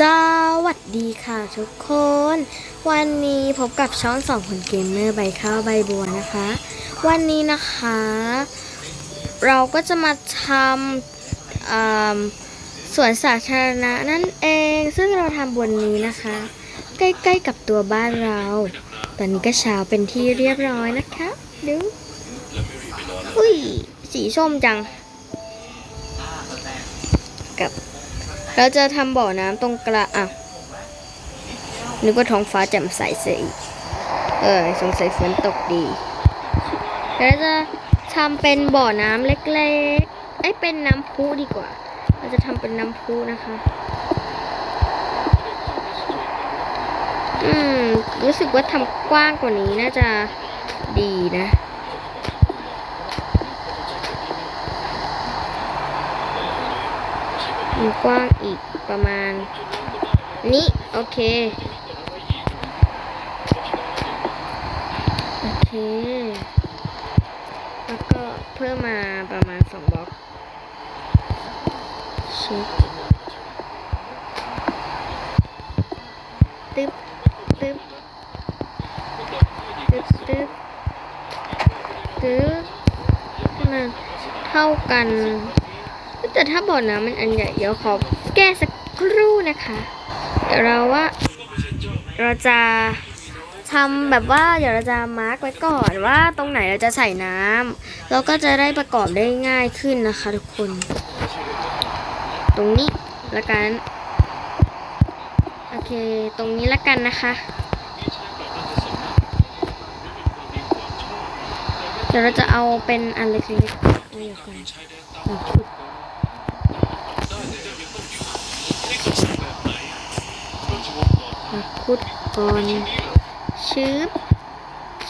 สวัสดีค่ะทุกคน วันนี้พบกับช่องสองคนเกมเมอร์ใบข้าวใบบัวนะคะ วันนี้นะคะ เราก็จะมาทำสวนสาธารณะนั่นเองซึ่งเราทำบนนี้นะคะ ใกล้ๆกับตัวบ้านเรา ตอนนี้ก็เช้าเป็นที่เรียบร้อยนะคะดูอุ้ยสีส้มจังกับ เราจะทำบ่อน้ำตรงกลางอะนึกว่าท้องฟ้าแจ่มใสเสียอีก เออ สงสัยฝนตกดีแล้วจะทำเป็นบ่อน้ำเล็กๆไอ้ย เป็นน้ำพุดีกว่า เราจะทำเป็นน้ำพุนะคะ อืม รู้สึกว่าทำกว้างกว่านี้น่าจะดีนะ มัน กว้างอีกประมาณ นี้ โอเค โอเค แล้วก็เพิ่มมาประมาณสองบล็อกชิปตึ๊บตึ๊บตึ๊บตึ๊บตึ๊บมันเท่ากัน แต่ถ้าบ่อน้ำมันอันใหญ่เดี๋ยวขอแก้สักครู่นะคะ เดี๋ยวเราว่า เราจะทำแบบว่าเดี๋ยวเราจะมาร์กไว้ก่อนว่าตรงไหนเราจะใส่น้ำเราก็จะได้ประกอบได้ง่ายขึ้นนะคะทุกคน ตรงนี้ละกันโอเคตรงนี้ละกันนะคะเดี๋ยวเราจะเอาเป็นอันเล็กๆเอาอยู่ก่อน ขุดก่อนชึบ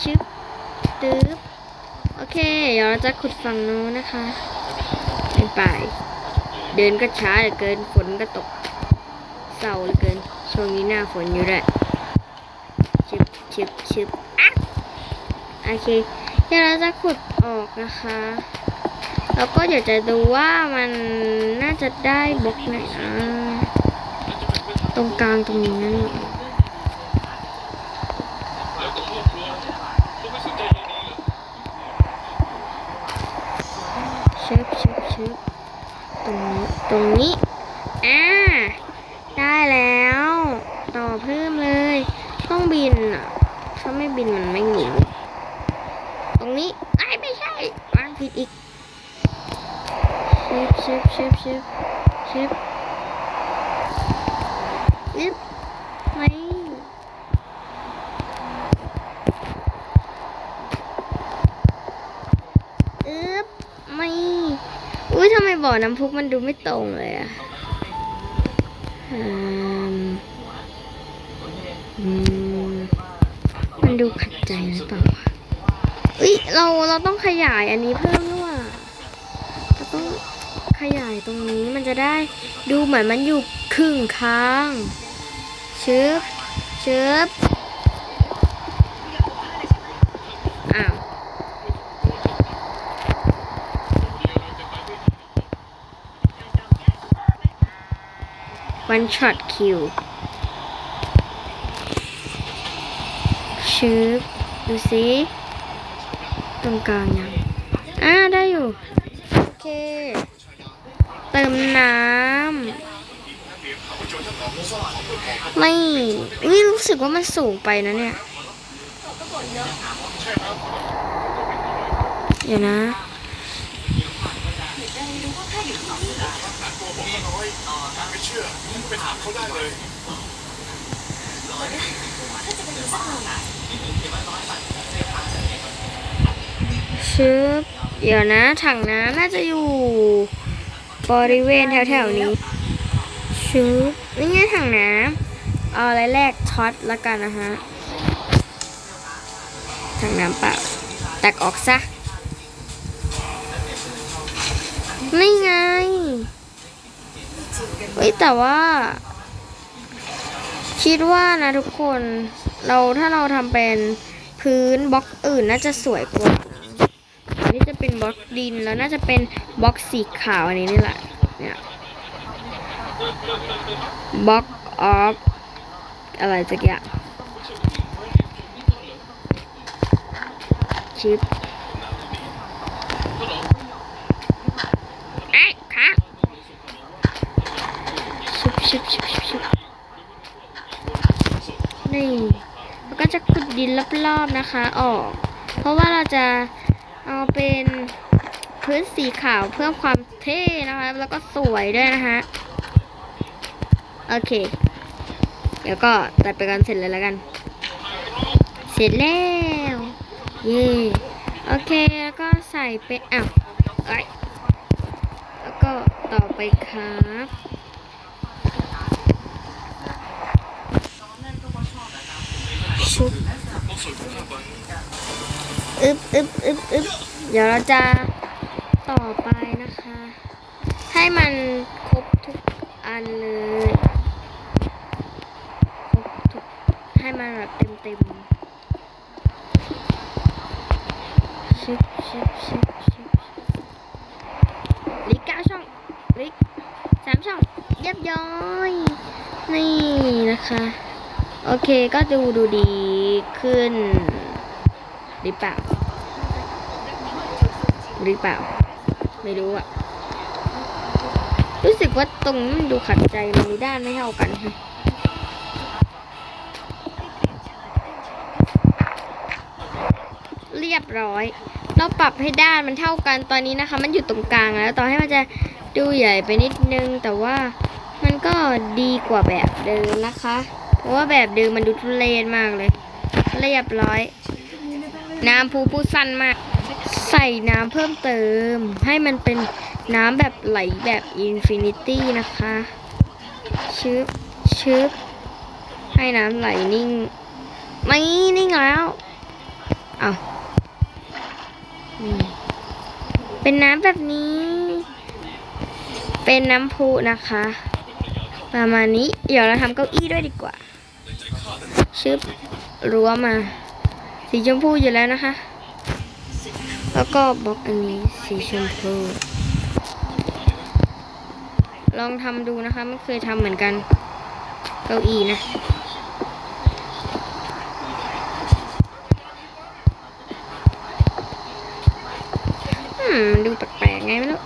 ชึบตึ๊บโอเค เดี๋ยวเราจะขุดฝั่งโน้นนะคะไปไป เดินก็ช้าเหลือเกิน ฝนก็ตก เศร้าเหลือเกิน ช่วงนี้หน้าฝนอยู่แหละชึบชึบชึบอะโอเค เดี๋ยวเราจะขุดออกนะคะ แล้วก็เดี๋ยวจะดูว่ามันน่าจะได้บล็อกไหนนะตรงกลางตรงนี้นั่นแหละ ชึบชึบชึบตรงนี้ตรงนี้อ่าได้แล้ว ต่อเพิ่มเลยต้องบินอะถ้าไม่บินมันไม่หนีตรงนี้ไอ้ไม่ใช่วางผิดอีกชึบชึบชึบชึบชึบไม่อึ๊บไม่ อุ้ยทำไม บ่อน้ำพุมันดูไม่ตรงเลยอะม,มันดูขัดใจหรือเปล่าวะอุ้ยเราเราต้องขยายอันนี้เพิ่มด้วยว่ะเราต้องขยายตรงนี้มันจะได้ดูเหมือนมันอยู่ครึ่งค้างเชึบเชึบอ้าว one shot kill ชึบดูสิตรงกลางยังอ่าได้อยู่ โอเค เติมน้ำไม่วิรู้สึกว่ามันสูงไปนะเนี่ย เดี๋ยวนะ ชึบเดี๋ยวนะ ถังน้ำน่าจะอยู่ บริเวณแถวๆนี้ชึบนี่ไงถังน้ำเอาอะไรแรกช็อตแล้วกันนะฮะถังน้ำเปล่าตักออกซะนี่ไง เฮ้ยแต่ว่า คิดว่านะทุกคนเราถ้าเราทำเป็นพื้นบล็อกอื่นน่าจะสวยกว่าอันนี้จะเป็นบล็อกดินแล้วน่าจะเป็นบล็อกสีขาวอันนี้นี่แหละเนี่ยบล็อก of อะไรสักอย่างชิปเอ๊ะค่ะ ชิปชิปชิปชิปชิปนี่แล้วก็จะขุดดินรอบๆนะคะออก เพราะว่าเราจะเอาเป็นพื้นสีขาวเพื่อความเท่นะคะ แล้วก็สวยด้วยนะคะโอเค เดี๋ยวก็ตัดไปกันเสร็จเลยแล้วกัน เสร็จแล้ว เย่โอเค แล้วก็ใส่เป็นอ้าวแล้วก็ต่อไปครับ อึบอึบอึบอึบเดี๋ยวเราจะต่อไปนะคะ ให้มันครบทุกอันเลยครบทุกให้มันแบบเต็มเต็มๆชิบชิบชิบชิบลิกเก้าช่องลิกสามช่องเรียบร้อยนี่นะคะ โอเคก็ดูดูดีขึ้น หรือเปล่า หรือเปล่า ไม่รู้อะรู้สึกว่าตรงนี้มันดูขัดใจมันมีด้านไม่เท่ากันค่ะเรียบร้อย เราปรับให้ด้านมันเท่ากันตอนนี้นะคะ มันอยู่ตรงกลางแล้ว ต่อให้มันจะดูใหญ่ไปนิดนึง แต่ว่ามันก็ดีกว่าแบบเดิมนะคะ เพราะว่าแบบเดิมมันดูทุเรศมากเลย เรียบร้อย น้ำพูพูสั้นมาก ใส่น้ำเพิ่มเติม ให้มันเป็นน้ำแบบไหลแบบอินฟินิตี้นะคะ ชึบชึบให้น้ำไหลนิ่ง ไม่นิ่งแล้วเอานี่เป็นน้ำแบบนี้ เป็นน้ำพุนะคะ ประมาณนี้ เดี๋ยวเราทำเก้าอี้ด้วยดีกว่า ชึบรั้วมา สีชมพูอยู่แล้วนะคะ แล้วก็บล็อกอันนี้สีชมพู ลองทำดูนะคะ ไม่เคยทำเหมือนกัน เก้าอี้นะมันดูแปลกๆไงไม่รู้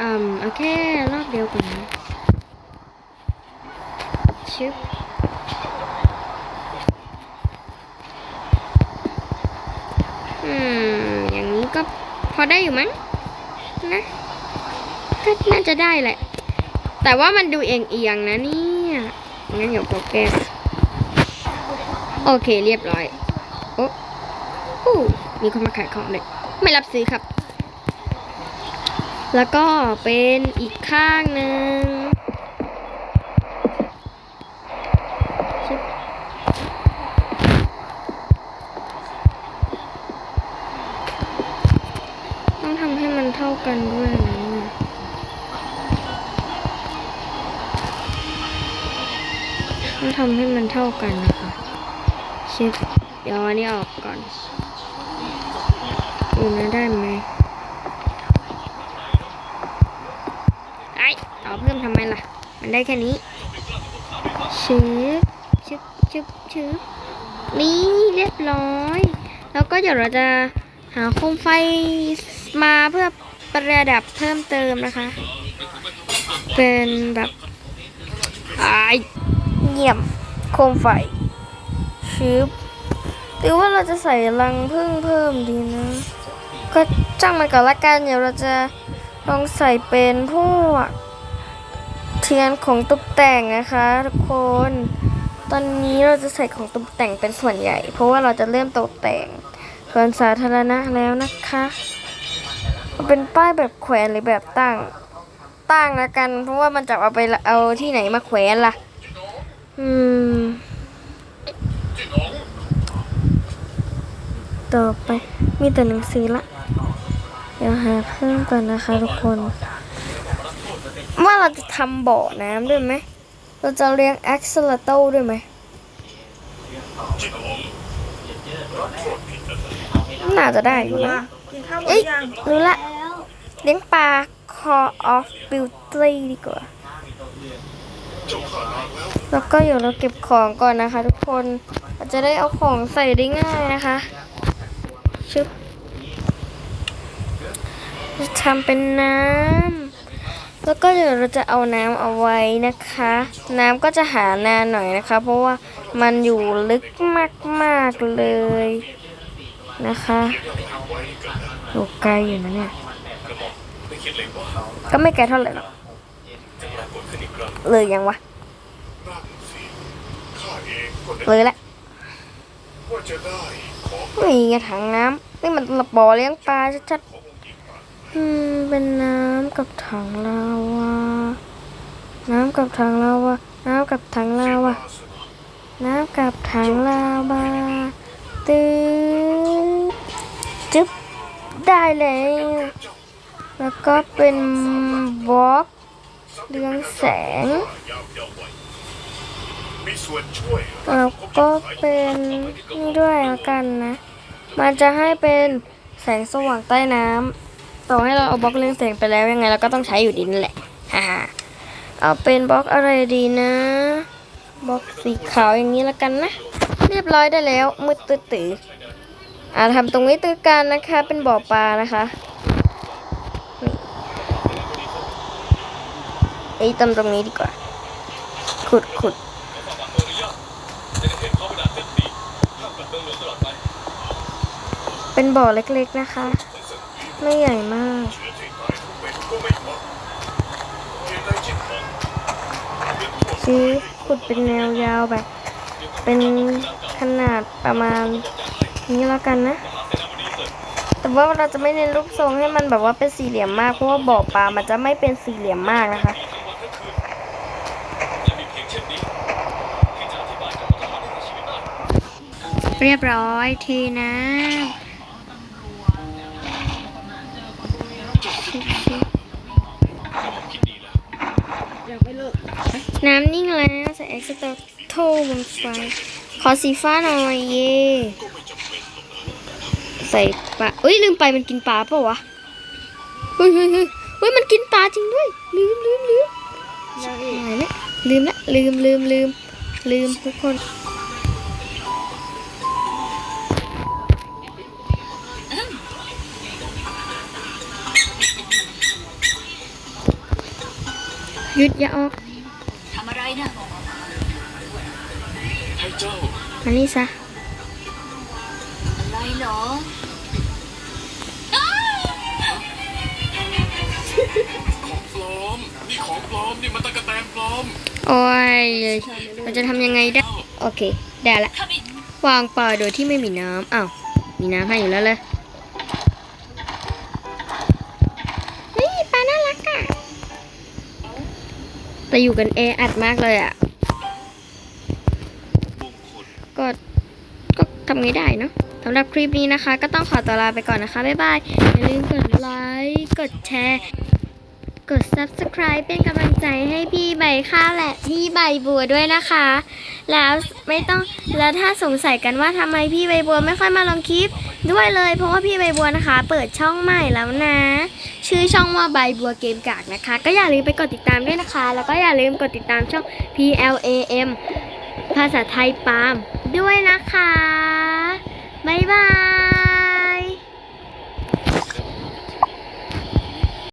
อืมโอเค รอบเดียวก่อนนะ ชึบอืม อย่างนี้ก็พอได้อยู่มั้งนะก็น่าจะได้แหละ แต่ว่ามันดูเอียงๆนะเนี่ยงั้นเดี๋ยวขอแก้โอเคเรียบร้อย โอ้โอ้มีคนมาขายของเลย ไม่รับซื้อครับ แล้วก็เป็นอีกข้างหนึ่งชึบต้องทำให้มันเท่า กันด้วยนะต้องทำให้มันเท่ากันนะคะชิบเดี๋ยวอันนี้ออกก่อนดูนะได้ไหมไอ้ต่อเพิ่มทำไมล่ะ มันได้แค่นี้ชึบชึบชึบชึบนี่เรียบร้อย แล้วก็เดี๋ยวเราจะหาโคมไฟมาเพื่อ ประดับเพิ่มเติมนะคะ เป็นแบบไอ้เยี่ยมโคมไฟชึบหรือว่าเราจะใส่รังพึ่งเพิ่มดีนะ ก็จ้างมันก่อนละกันเดี๋ยวเราจะลองใส่เป็นพวกเทียนของตกแต่งนะคะทุกคน ตอนนี้เราจะใส่ของตกแต่งเป็นส่วนใหญ่ เพราะว่าเราจะเริ่มตกแต่งส่วนสาธารณะแล้วนะคะ เป็นป้ายแบบแขวนหรือแบบตั้ง ตั้งละกัน เพราะว่ามันจะเอาไปเอาที่ไหนมาแขวนล่ะ อืม ต่อไปมีแต่หนังสือละ เดี๋ยวหาเพิ่มก่อนนะคะทุกคน ว่าเราจะทำบ่อน้ำด้วยไหม เราจะเลี้ยงแอ็กซ์ลโต้ด้วยไหมน่าจะได้อยู่นะกินข้าวหมดหเอ้ยรู้ละ เลี้ยงปลา Call of Beauty ดีกว่า แล้วก็เดี๋ยวเราเก็บของก่อนนะคะ ทุกคนเราจะได้เอาของใส่ได้ง่ายนะคะ ชึบจะทำเป็นน้ำ แล้วก็เดี๋ยวเราจะเอาน้ำเอาไว้นะคะ น้ำก็จะหานานหน่อยนะคะ เพราะว่ามันอยู่ลึกมาก ๆ เลยนะคะอยู่ไกลอยู่นะเนี่ย ก็ไม่ไกลเท่าไหร่หรอกเลยยังวะข้าเองก็นึกเลยละว่าจะได้ของนี่ไงถังน้ำนี่มันบ่อเลี้ยงปลาชัดๆอืมเป็นน้ำกับถังลาวาน้ำกับถังลาวาน้ำกับถังลาวาน้ำกับถังลาวาตื้อจึ๊บได้แล้ว แล้วก็เป็นบล็อกเรืองแสง แล้วก็เป็นนี่ด้วยแล้วกันนะ มันจะให้เป็นแสงสว่างใต้น้ำต่อให้เราเอาบล็อกเรืองแสงไปแล้วยังไงเราก็ต้องใช้อยู่ดีนั่นแหละฮ่าเอาเป็นบล็อกอะไรดีนะ บล็อกสีขาวอย่างนี้แล้วกันนะ เรียบร้อยได้แล้วมืดตื้อตื้ออ่าทำตรงนี้ตื้อกันนะคะ เป็นบ่อปลานะคะนี่ไอ้ตำตรงนี้ดีกว่า ขุดขุดเป็นบ่อเล็กๆนะคะ ไม่ใหญ่มากเชื้อที่ตายทุกเม็ดก็ไม่หมดเหตุใดจิตของซื้อขุดเป็นแนวยาวแบบ เป็นขนาดประมาณนี้แล้วกันนะแต่ว่าเราจะไม่เน้นรูปทรงให้มันแบบว่าเป็นสี่เหลี่ยมมากเพราะว่าบ่อปลามันจะไม่เป็นสี่เหลี่ยมมากนะคะ เรียบร้อยทีนะน้ำนิ่งแล้วใส่เอ็กซ์ตโทบนไฟขอสีฟ้าหน่อยเย่ใส่ปลาเอ้ยลืมไปมันกินปลาเปล่าวะเฮ้ยเฮ้ยเฮ้ยเฮ้ยมันกินปลาจริงด้วย ลืมลืมลืมหายแล้วลืมละลืมลืมลืมลืมทุกคน หยุดอย่าออกทำอะไรนะให้เจ้ามานี่ซะอะไรเหรอของปลอม นี่ของปลอม นี่มันตะกะแตนปลอม โอ้ยเราจะทำยังไงได้ โอเค ได้ละข้าไม่วางปลาโดยที่ไม่มีน้ำอ้าว มีน้ำให้อยู่แล้วเลย แต่อยู่กันแออัดมากเลยอะก็ก็ทำไงได้เนาะสำหรับคลิปนี้นะคะ ก็ต้องขอตัวลาไปก่อนนะคะ บ๊ายบาย อย่าลืมกดไลค์กดแชร์ กด subscribe เป็นกำลังใจให้พี่ใบข้าวและพี่ใบบัวด้วยนะคะ แล้วไม่ต้องแล้วถ้าสงสัยกันว่าทำไมพี่ใบบัวไม่ค่อยมาลงคลิปด้วยเลย เพราะว่าพี่ใบบัวนะคะ เปิดช่องใหม่แล้วนะ ชื่อช่องว่าใบบัวเกมกากนะคะ ก็อย่าลืมไปกดติดตามด้วยนะคะ แล้วก็อย่าลืมกดติดตามช่อง PLAM ภาษาไทยปาล์มด้วยนะคะ บ๊ายบาย